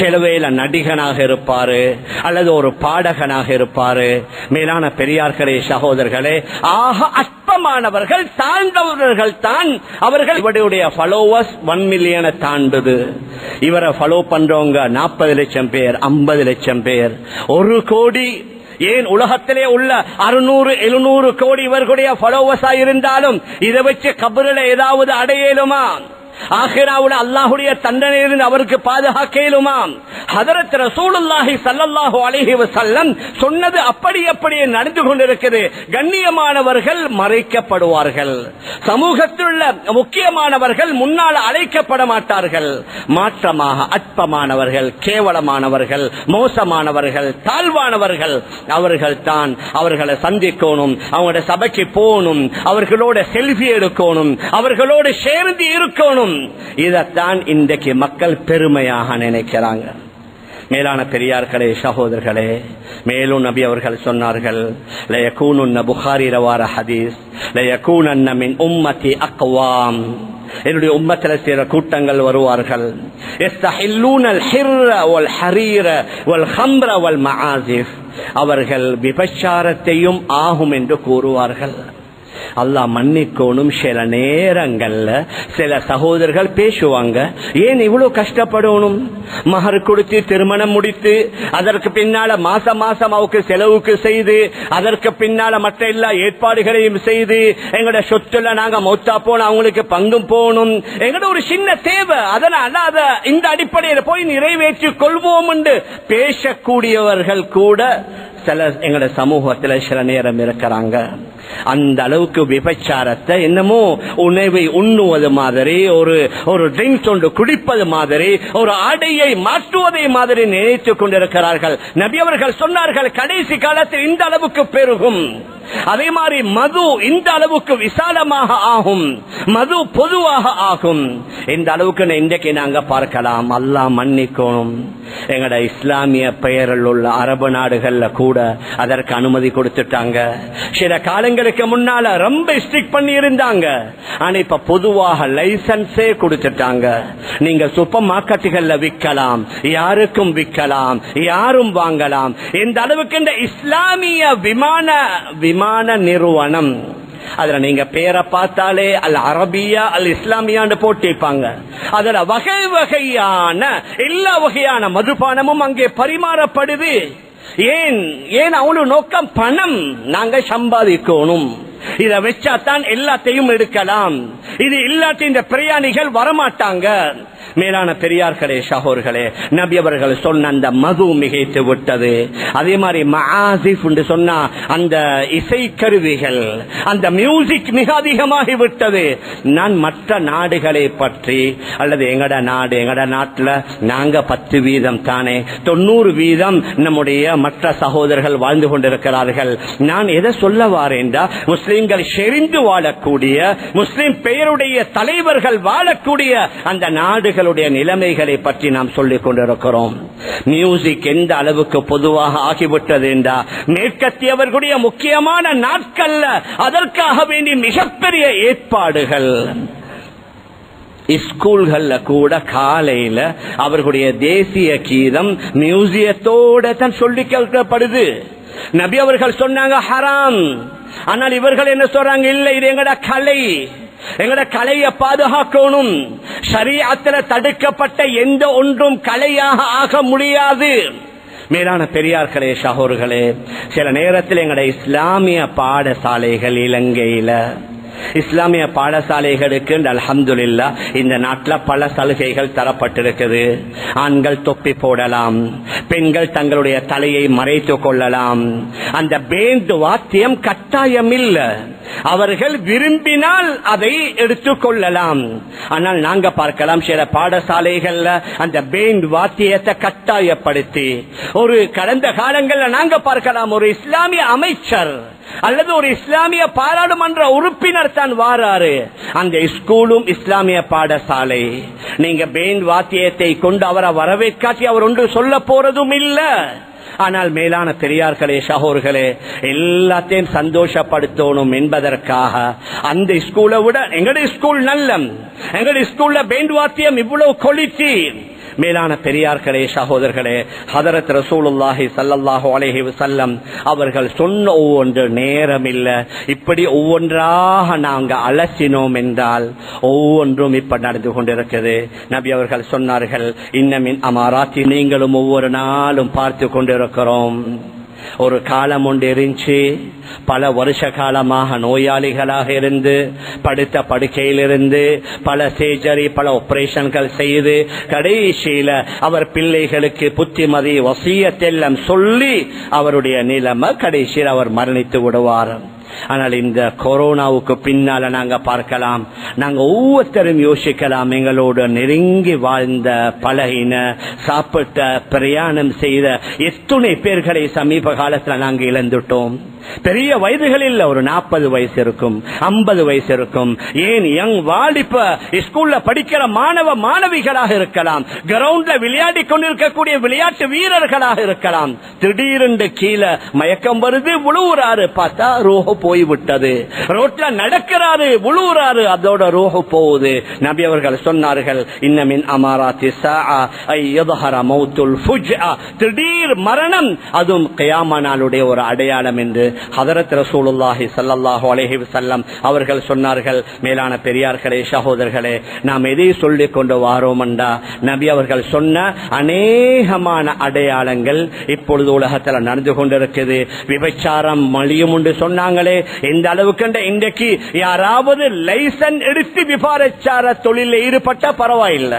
செலவேல நடிகனாக இருப்பாரு அல்லது ஒரு பாடகனாக இருப்பாரு. மேலான பெரியார்களே சகோதரர்களே ஆக அற்பமானவர்கள் தாழ்ந்தவர்கள் தான் அவர்கள். இவருடைய ஃபாலோவர்ஸ் ஒன் மில்லியனை தாண்டுது. இவரை ஃபாலோ பண்றவங்க நாற்பது லட்சம் பேர் ஐம்பது லட்சம் பேர். ஒரு கோடி ஏன் உலகத்திலே உள்ள அறுநூறு எழுநூறு கோடி இவர்களுடைய ஃபாலோவர்ஸா இருந்தாலும் இதை வச்சு கபரில் ஏதாவது அடையலுமா? ஆகிராவுல அல்லாஹுடைய தண்டனையிலிருந்து அவருக்கு பாதுகாக்க இயலுமாம் ஹதரத் ரசூலுல்லாஹி சல்லல்லாஹு அலைஹி வஸல்லம் சொன்னது அப்படி அப்படியே நடந்து கொண்டிருக்கிறது. கண்ணியமானவர்கள் மறைக்கப்படுவார்கள். சமூகத்தில் உள்ள முக்கியமானவர்கள் முன்னால் அழைக்கப்பட மாட்டார்கள். மாற்றமாக அற்பமானவர்கள் கேவலமானவர்கள் மோசமானவர்கள் தாழ்வானவர்கள் அவர்கள் தான் அவர்களை சந்திக்கணும் அவங்களோட சபைக்கு போகணும் அவர்களோட செல்ஃபி எடுக்கணும் அவர்களோடு சேர்ந்து இருக்கணும் இதைத்தான் இன்றைக்கு மக்கள் பெருமையாக நினைக்கிறாங்க. மேலான பெரியார்களே சகோதரர்களே மேலும் நபி அவர்கள் சொன்னார்கள் புகாரி ரவார ஹதீஸ் லயகூனன்ன உம்மதி அக்வாம். என்னுடைய உம்மத்தில் சேர கூட்டங்கள் வருவார்கள். ஹிர்ர ஹம்ர அவர்கள் விபச்சாரத்தையும் ஆகும் என்று கூறுவார்கள். அல்லா மன்னிக்கணும். சில நேரங்கள்ல சில சகோதரர்கள் பேசுவாங்க ஏன் இவ்வளவு கஷ்டப்படணும்? மகர் கொடுத்து திருமணம் முடித்து அதற்கு பின்னால மாசம் மாசம் அவருக்கு செலவுக்கு செய்து அதற்கு பின்னால மற்ற எல்லா ஏற்பாடுகளையும் செய்து எங்களோட சொத்துல நாங்க மௌத்தா போன அவங்களுக்கு பங்கும் போகணும். எங்களோட ஒரு சின்ன தேவை அதனால அத இந்த அடிப்படையில் போய் நிறைவேற்றிக் கொள்வோம் என்று பேசக்கூடியவர்கள் கூட சில எங்களோட சமூகத்தில் சில நேரம் இருக்கிறாங்க. அந்த அளவுக்கு விபச்சாரத்தை என்னமோ உணவை உண்ணுவது மாதிரி ஒரு ஒரு ட்ரிங்க்ஸ் ஒன்று குடிப்பது மாதிரி ஒரு ஆடையை மாற்றுவதை மாதிரி நினைத்துக் கொண்டிருக்கிறார்கள். நபி அவர்கள் சொன்னார்கள் கடைசி காலத்தில் இந்த அளவுக்கு பெருகும். அதே மாதிரி மது இந்த அளவுக்கு விசாலமாக ஆகும். மது பொதுவாக ஆகும். இந்த அளவுக்கு இன்றைக்கு நாங்க பார்க்கலாம். அல்லாஹ் மன்னிக்கணும் எங்கட இஸ்லாமிய பெயரில் உள்ள அரபு நாடுகள்ல கூட அதற்கு அனுமதி கொடுத்துட்டாங்க. சில காலங்கள் எங்களுக்கு முன்னால ரொம்ப ஸ்ட்ரிக் பண்ணி இருந்தாங்க ஆனா இப்ப பொதுவாக லைசன்ஸே கொடுத்துட்டாங்க. நீங்க சூப்பர் மார்க்கெட்டுகள்ல விற்கலாம் யாருக்கும் விற்கலாம் யாரும் வாங்கலாம். இந்த அளவுக்கு இந்த இஸ்லாமிய விமான விமான நிறுவனம். அதுல நீங்க பேரை பார்த்தாலே அல் அரபியா அல் இஸ்லாமியான்னு போட்டிருப்பாங்க. அதுல வகை வகையான எல்லா வகையான மதுபானமும் அங்கே பரிமாறப்படுது. ஏன்? ஏன் அவனுடைய நோக்கம் பணம்? நாங்கள் சம்பாதிக்கணும். இதை வச்சாத்தான் எல்லாத்தையும் எடுக்கலாம். இது இல்லாட்டி இந்த பிரயாணிகள் வரமாட்டாங்க. மேலான பெரியார்களே சகோர்களே நபி அவர்கள் சொன்ன அந்த மது மிகைத்து விட்டது. அதே மாதிரி என்று சொன்னா அந்த இசைக்கருவிகள் அந்த மியூசிக் மிக அதிகமாகி விட்டது. நான் மற்ற நாடுகளை பற்றி அல்லது எங்கட நாடு எங்கட நாட்டுல நாங்க பத்து வீதம் தானே தொண்ணூறு வீதம் நம்முடைய மற்ற சகோதரர்கள் வாழ்ந்து கொண்டிருக்கிறார்கள். நான் எதை சொல்ல வாரேன்டா? முஸ்லிம்கள் செறிந்து வாழக்கூடிய முஸ்லிம் பெயருடைய தலைவர்கள் வாழக்கூடிய அந்த நாடுகளுடைய நிலைமைகளை பற்றி நாம் சொல்லிக் கொண்டிருக்கிறோம். மியூசிக் எந்த அளவுக்கு பொதுவாக ஆகிவிட்டது என்றா மேற்கத்தியவர்களுடைய முக்கியமான நாட்கள்ல அதற்காக வேண்டி மிகப்பெரிய ஏற்பாடுகள். ஸ்கூல்கள்ல கூட காலையில அவர்களுடைய தேசிய கீதம் மியூசியத்தோட தான் சொல்லி கேட்கப்படுது. நபி அவர்கள் சொன்னாங்க ஹராம். ஆனால் இவர்கள் என்ன சொல்றாங்க? இல்லை இது எங்கட கலை. எங்கட கலையை பாதுகாக்கணும். சரியாத்திர தடுக்கப்பட்ட எந்த ஒன்றும் கலையாக ஆக முடியாது. மேலான பெரியார்களே சகோர்களே சில நேரத்தில் எங்கட இஸ்லாமிய பாடசாலைகள் இலங்கையில இஸ்லாமிய பாடசாலைகளுக்கு அல்ஹம்துலில்லா இந்த நாட்டில் பல சலுகைகள் தரப்பட்டிருக்குது. ஆண்கள் தொப்பி போடலாம் பெண்கள் தங்களுடைய தலையை மறைத்துக் கொள்ளலாம். அந்த பேந்து வாத்தியம் கட்டாயம் இல்லை அவர்கள் விரும்பினால் அதை எடுத்துக் கொள்ளலாம். ஆனால் நாங்க பார்க்கலாம் சில பாடசாலைகள்ல அந்த பேண்ட் வாத்தியத்தை கட்டாயப்படுத்தி ஒரு கடந்த காலங்கள்ல நாங்க பார்க்கலாம் ஒரு இஸ்லாமிய அமைச்சர் அல்லது ஒரு இஸ்லாமிய பாராளுமன்ற உறுப்பினர் தான் வாராரு. அந்த ஸ்கூலும் இஸ்லாமிய பாடசாலை. நீங்க பேண்ட் வாத்தியத்தை கொண்டு அவரை வரவேற்காட்டி அவர் ஒன்று சொல்ல போறதும் இல்லை. ஆனால் மேலான பெரியார்களே சகோர்களே எல்லாத்தையும் சந்தோஷப்படுத்தணும் என்பதற்காக அந்த ஸ்கூலை விட எங்களுடைய ஸ்கூல் நல்லம். எங்களுடைய ஸ்கூல்ல பேண்ட் வாத்தியம் இவ்வளவு கொளித்தேன் மேலான பெரியார்களே சகோதரர்களே ஹதரத் ரசூலுல்லாஹி ஸல்லல்லாஹு அலேஹி வசல்லம் அவர்கள் சொன்ன ஒவ்வொன்று நேரம் இப்படி ஒவ்வொன்றாக நாங்கள் அலசினோம் என்றால் ஒவ்வொன்றும் இப்ப நடந்து கொண்டிருக்கிறது நபி அவர்கள் சொன்னார்கள் இன்னமின் அமாராத்தி நீங்களும் ஒவ்வொரு நாளும் பார்த்து கொண்டிருக்கிறோம். ஒரு காலம் ஒன்று இருந்துச்சு பல வருஷ காலமாக நோயாளிகளாக இருந்து படுத்த படுக்கையிலிருந்து பல சேஜரி பல ஆபரேஷன்கள் செய்து கடைசியில அவர் பிள்ளைகளுக்கு புத்திமதி வசியத்தெல்லாம் சொல்லி அவருடைய நிலைமை கடைசியில் அவர் மரணித்து விடுவார். ஆனால் இந்த கொரோனாவுக்கு பின்னால நாங்க பார்க்கலாம். நாங்க ஒவ்வொருத்தரும் யோசிக்கலாம். எங்களோட நெருங்கி வாழ்ந்த பழகின சாப்பிட்ட பிரயாணம் செய்த எத்துணை பேர்களை சமீப காலத்துல நாங்க இழந்துட்டோம். பெரிய வயதுகளில் ஒரு நாற்பது வயசு இருக்கும் ஐம்பது வயசு இருக்கும். ஏன் யங் வாலிப ஸ்கூல்ல படிக்கிற மாணவ மாணவிகளாக இருக்கலாம் கிரவுண்ட்ல விளையாடி கொண்டிருக்கக்கூடிய விளையாட்டு வீரர்களாக இருக்கலாம். திடீரென்று கீழே மயக்கம் வருது விழுவுறாரு பார்த்தா ரோஹ போய்விட்டது. ரோட்ல நடக்கிறாரு விழுவுறாரு அதோட ரோஹ போகுது. நபி அவர்கள் சொன்னார்கள் இன்னமின் அமாராத்தி மௌத்துல் திடீர் மரணம் அதுவும் கயாமா நாளுடைய ஒரு அடையாளம் என்று ஹதரத் ரசூலுல்லாஹி சல்லாஹு அலஹி வல்லம் அவர்கள் சொன்னார்கள் மேலான பெரியார்களே சகோதரர்களே நாம் எதை சொல்லிக் கொண்டு வாரோம்டா நபி அவர்கள் சொன்ன அநேகமான அடையாளங்கள் இப்பொழுது உலகத்தில் நடந்து கொண்டிருக்குது விபச்சாரம் மலியும் உண்டு சொன்னாங்களே எந்த அளவுக்கு இன்றைக்கு யாராவது லைசன் எடுத்து விபாரச்சார தொழிலில் ஈடுபட்ட பரவாயில்லை.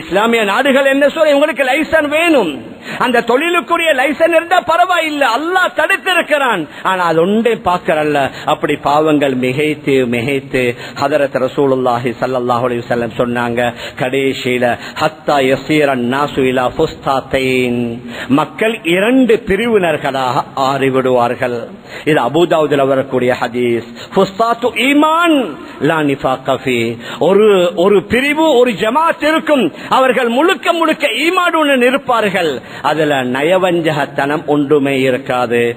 இஸ்லாமிய நாடுகள் என்ன சொல்ல உங்களுக்கு லைசன் வேணும். அந்த தொழிலுக்குரிய லைசன் இருந்தா பரவாயில்லை. அல்லாஹ் தடுத்திருக்கிறான். ஆனா அது ஒன்றே பார்க்கறல்ல அப்படி பாவங்கள் மிகைத்து மிகைத்து ஹதரத் ரசூலுல்லாஹி சல்லாஹ் அலைஹி சொன்னாங்க. கடைசியில ஹத்தா யஸீரன் நாசுலா இலா மக்கள் இரண்டு பிரிவினர்களாக ஆறிவிடுவார்கள். இது அபுதாவுதில் வரக்கூடிய ஹதீஸ். புஸ்தாத்து ஈமான் ஒரு ஒரு பிரிவு ஒரு ஜமாத் இருக்கும். அவர்கள் முழுக்க முழுக்க ஈமானுடன் இருப்பார்கள். அதுல நயவஞ்சகத்தனம் ஒன்றுமே இருக்காது.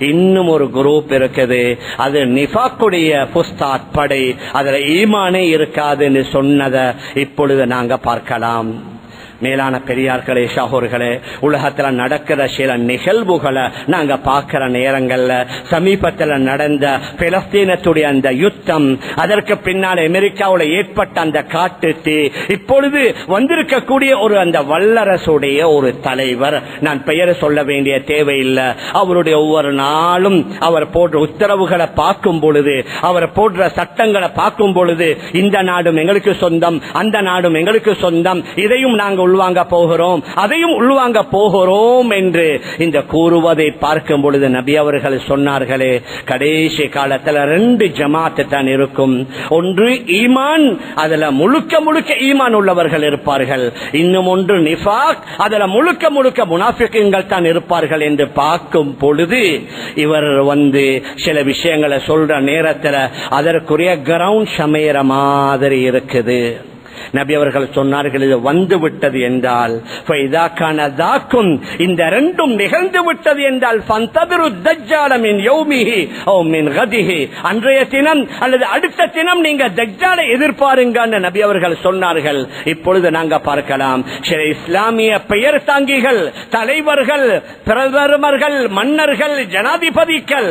இன்னும் ஒரு குரூப் இருக்குது. அது நிஃபாக்குடைய புஸ்தாத் படை. அதுல ஈமானே இருக்காதுன்னு சொன்னதை இப்பொழுது நாங்க பார்க்கலாம். மேலான பெரியார்களே ஷாகூர்களே உலகத்துல நடக்கிற சில நிகழ்வுகளை நாங்க பார்க்கிற நேரங்கள்ல சமீபத்தில் நடந்த பிலஸ்தீனத்துடைய அந்த யுத்தம் அதற்கு பின்னால் அமெரிக்காவில் ஏற்பட்ட அந்த காட்டு தீ இப்பொழுது வந்திருக்கக்கூடிய ஒரு அந்த வல்லரசுடைய ஒரு தலைவர் நான் பெயரை சொல்ல வேண்டிய தேவையில்லை. அவருடைய ஒவ்வொரு நாளும் அவர் போடுற உத்தரவுகளை பார்க்கும் பொழுது அவர் போடுற சட்டங்களை பார்க்கும் பொழுது இந்த நாடும் எங்களுக்கு சொந்தம் அந்த நாடும் எங்களுக்கு சொந்தம் இதையும் நாங்கள் உள்வாங்க போகிறோம். அதையும் உள்வாங்க போகிறோம் என்று இந்த கூறுவதை பார்க்கும் பொழுது நபி அவர்கள் சொன்னார்களே கடைசி காலத்துல ரெண்டு ஜமாத்து தான் இருக்கும். ஒன்று ஈமான் அதுல முழுக்க முழுக்க ஈமான் உள்ளவர்கள் இருப்பார்கள். இன்னும் ஒன்று நிஃபாக் அதுல முழுக்க முழுக்க முனாஃபிக்குங்கள் தான் இருப்பார்கள் என்று பார்க்கும் பொழுது இவர் வந்து சில விஷயங்களை சொல்ற நேரத்துல அதற்குரிய கிரவுண்ட் சமையற மாதிரி இருக்குது. நபி அவர்கள் சொன்னார்கள் இது வந்து விட்டது என்றால் இந்த ரெண்டும் நிகழ்ந்து விட்டது என்றால் அன்றைய தினம் அல்லது அடுத்த தினம் நீங்க தஜ்ஜாலை எதிர்பாருங்க நபி அவர்கள் சொன்னார்கள். இப்பொழுது நாங்க பார்க்கலாம். சில இஸ்லாமிய பெயர் தாங்கிகள் தலைவர்கள் பிரதமர்கள் மன்னர்கள் ஜனாதிபதிகள்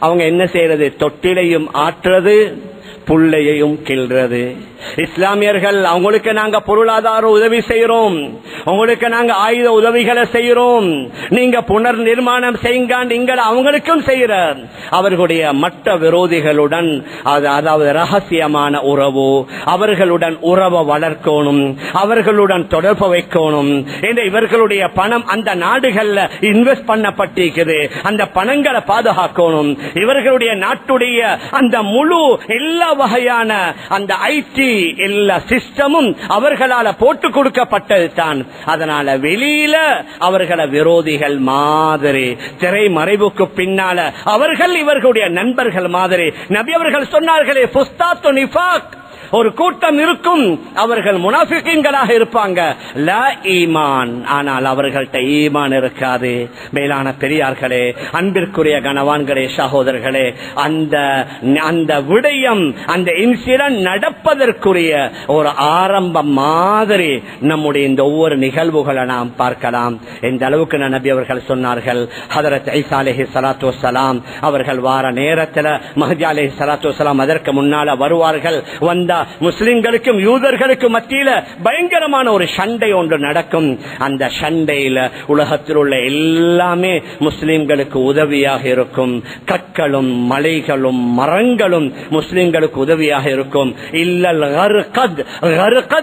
அவங்க என்ன செய்யறது தொட்டிலையும் ஆற்றுறது புள்ளையையும் கிள்றது. இஸ்லாமியர்கள் அவங்களுக்கு நாங்க பொருளாதார உதவி செய்யறோம் உங்களுக்கு நாங்க ஆயுத உதவிகளை செய்யறோம் நீங்க புனர் நிர்மாணம் செய்யுங்க நீங்கள் அவங்களுக்கும் செய்யற. அவர்களுடைய மற்ற விரோதிகளுடன் அதாவது ரகசியமான உறவு அவர்களுடன் உறவை வளர்க்கணும் அவர்களுடன் தொடர்பு வைக்கணும். என்று இவர்களுடைய பணம் அந்த நாடுகள்ல இன்வெஸ்ட் பண்ணப்பட்டிருக்குது. அந்த பணங்களை பாதுகாக்கணும். இவர்களுடைய நாட்டுடைய அந்த முழு எல்லா வகையான அந்த ஐடி எல்லா சிஸ்டமும் அவர்களால போட்டு கொடுக்கப்பட்டது தான் அதனால வெளியில அவர்களை விரோதிகள் மாதிரி திரை மறைவுக்கு பின்னால அவர்கள் இவர்களுடைய நண்பர்கள் மாதிரி. நபி அவர்கள் சொன்னார்களே புஸ்தாத்து நிஃபாக். ஒரு கூட்டம் இருக்கும். அவர்கள் முனாஃபிகீன்களாக இருப்பாங்க. ல ஈமான். ஆனால் அவர்கள்ட்ட ஈமான் இருக்காது. மேலான பெரியார்களே அன்பிற்குரிய கனவான்களே சகோதரர்களே அந்த அந்த விடயம் அந்த இன்சிடென்ட் நடப்பதற்குரிய ஒரு ஆரம்பம் மாதிரி நம்முடைய இந்த ஒவ்வொரு நிகழ்வுகளை நாம் பார்க்கலாம். இந்த அளவுக்கு நபி அவர்கள் சொன்னார்கள் ஹதரத் ஐசா அலஹி சலாத்து அவர்கள் வார நேரத்தில் மஹதி அலஹி சலாத்து வலாம் அதற்கு முன்னால வருவார்கள் வந்தா முஸ்லிம்களுக்கும் யூதர்களுக்கும் மத்தியில பயங்கரமான ஒரு சண்டை ஒன்று நடக்கும். அந்த சண்டையில உலகத்தில் உள்ள எல்லாமே முஸ்லிம்களுக்கு உதவியாக இருக்கும். கற்களும் மலைகளும் மரங்களும் முஸ்லிம்களுக்கு உதவியாக இருக்கும். இல்லல்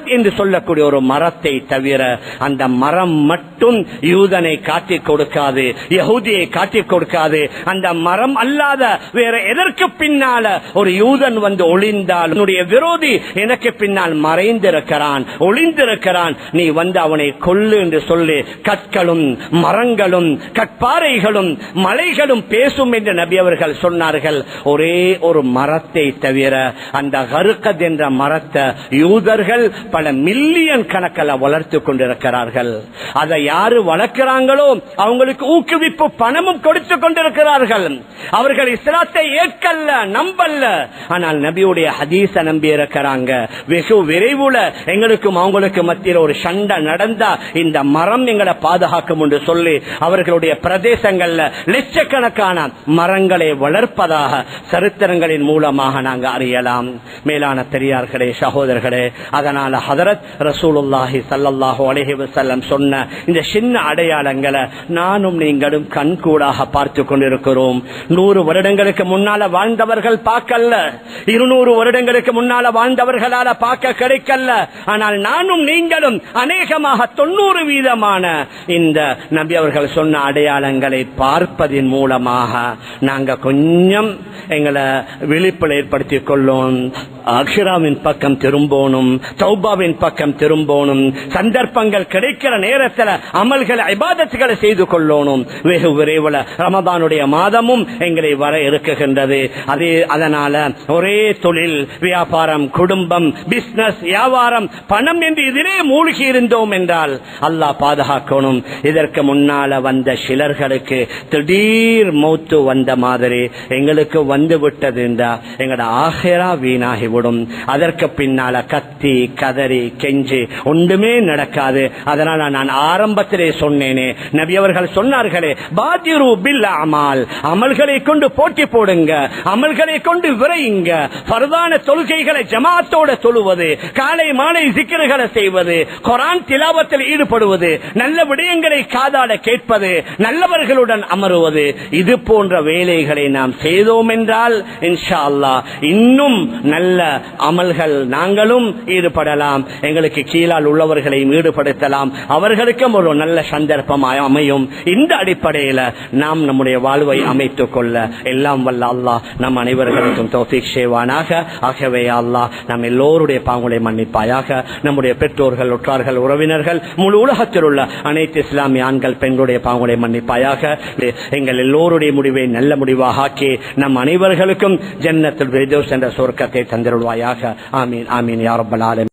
என்று சொல்லக்கூடிய ஒரு மரத்தை தவிர அந்த மரம் மட்டும் யூதனை காட்டிக் கொடுக்காது யகுதியை காட்டிக் கொடுக்காது. அந்த மரம் அல்லாத வேற எதற்கு பின்னால ஒரு யூதன் வந்து ஒளிந்தால் உன்னுடைய விரோதி எனக்கு பின்னால் மறைந்திருக்கிறான் ஒளிந்திருக்கிறான். நீ வந்து அவனை கொல்லு என்று சொல்லி கற்களும் மரங்களும் கற்பாறைகளும் மலைகளும் பேசும் என்று நபி அவர்கள் சொன்னார்கள் ஒரே ஒரு மரத்தை தவிர அந்த கருக்கத் என்ற மரத்தை யூதர்கள் பல மில்லியன் கணக்கில் வளர்த்து கொண்டிருக்கிறார்கள். அதை யாரு வளர்க்கிறாங்களோ அவங்களுக்கு ஊக்குவிப்பு பணமும் கொடுத்து கொண்டிருக்கிறார்கள். அவர்கள் இஸ்லாத்தை ஏற்கல்ல நம்பல்ல. ஆனால் நபியுடைய ஹதீச நம்பி இருக்கிறாங்க வெகு விரைவுல எங்களுக்கும் அவங்களுக்கு மத்தியில் ஒரு சண்டை நடந்தா இந்த மரம் எங்களை பாதுகாக்கும் என்று சொல்லி அவர்களுடைய பிரதேசங்கள்ல லட்சக்கணக்கான மரங்களை வளர்ப்பதாக சரித்திரங்களின் மூலமாக நாங்கள் அறியலாம். மேலான பெரியார்களே சகோதரர்களே அதனால ஹதரத் ரசூலுல்லாஹி சல்லாஹூ அலைஹி வஸல்லம் சொன்ன இந்த சின்ன அடையாளங்களை நானும் நீங்களும் கண்கூடாக பார்த்து கொண்டிருக்கிறோம். நூறு வருடங்களுக்கு முன்னால வாழ்ந்தவர்கள் பார்க்கல இருநூறு வருடங்களுக்கு முன்னால வாழ்ந்தவர்களால பார்க்க கிடைக்கல ஆனால் நானும் நீங்களும் அநேகமாக தொண்ணூறு வீதமான இந்த நபி அவர்கள் சொன்ன அடையாளங்களை பார்ப்பதின் மூலமாக நாங்க கொஞ்சம் எங்களை விழிப்பில் ஏற்படுத்திக் கொள்ளும். அக்ஷராவின் பக்கம் திரும்பணும் சௌபாவின் பக்கம் திரும்பணும் சந்தர்ப்பங்கள் கிடைக்கிற நேரத்தில் அமல்களை அபாதத்துகளை செய்து கொள்ளணும் வெகு விரைவில் ரமதானுடைய மாதமும் எங்களை வர இருக்குகின்றது அதே அதனால ஒரே தொழில் வியாபாரம் குடும்பம் பிசினஸ் வியாபாரம் பணம் என்று இதிலே மூழ்கி இருந்தோம் என்றால் அல்லாஹ் பாதுகாக்கணும் இதற்கு முன்னால வந்த சிலர்களுக்கு திடீர் மூத்து வந்த மாதிரி எங்களுக்கு வந்து விட்டது என்றா எங்களோட ஆஹிரா ஆகிவிடும். அதற்கு பின்னால கத்தி கதறி கெஞ்சு ஒன்றுமே நடக்காது. அதனால நான் ஆரம்பத்திலே சொன்னேனே நபி அவர்கள் சொன்னார்களே பாதிரு பில் அமால் அமல்களை கொண்டு போட்டி போடுங்க அமல்களை கொண்டு விரையுங்க பரதான தொழுகைகளை ஜமாத்தோட தொழுவது காலை மாலை சிக்கர்களை செய்வது குரான் திலாவத்தில் ஈடுபடுவது நல்ல விடயங்களை காதாட கேட்பது நல்லவர்களுடன் அமருவது இது போன்ற வேலைகளை நாம் செய்தோம் என்றால் இன்ஷா அல்லாஹ் இன்னும் நல்ல அமல்கள் நாங்களும் ஈடுபடலாம். எங்களுக்கு கீழால் உள்ளவர்களையும் ஈடுபடுத்தலாம். அவர்களுக்கும் ஒரு நல்ல சந்தர்ப்பம் அமையும். இந்த அடிப்படையில் நாம் நம்முடைய வாழ்வை அமைத்துக் கொள்ள எல்லாம் வல்ல அல்லாஹ் நம் அனைவர்களுக்கும் தௌஃபீக் ஆகவே அல்லாஹ் நம் எல்லோருடைய பாங்குகளை மன்னிப்பாயாக. நம்முடைய பெற்றோர்கள் உற்றார்கள் உறவினர்கள் முழு உலகத்தில் உள்ள அனைத்து இஸ்லாமிய ஆண்கள் பெண்களுடைய பாங்குகளை மன்னிப்பாயாக. எங்கள் எல்லோருடைய முடிவை நல்ல முடிவாக ஆக்கி நம் அனைவர்களுக்கும் ஜன்னத்தில் என்ற சொர்க்கத்தை تنذر الوياك آمين آمين يا رب العالمين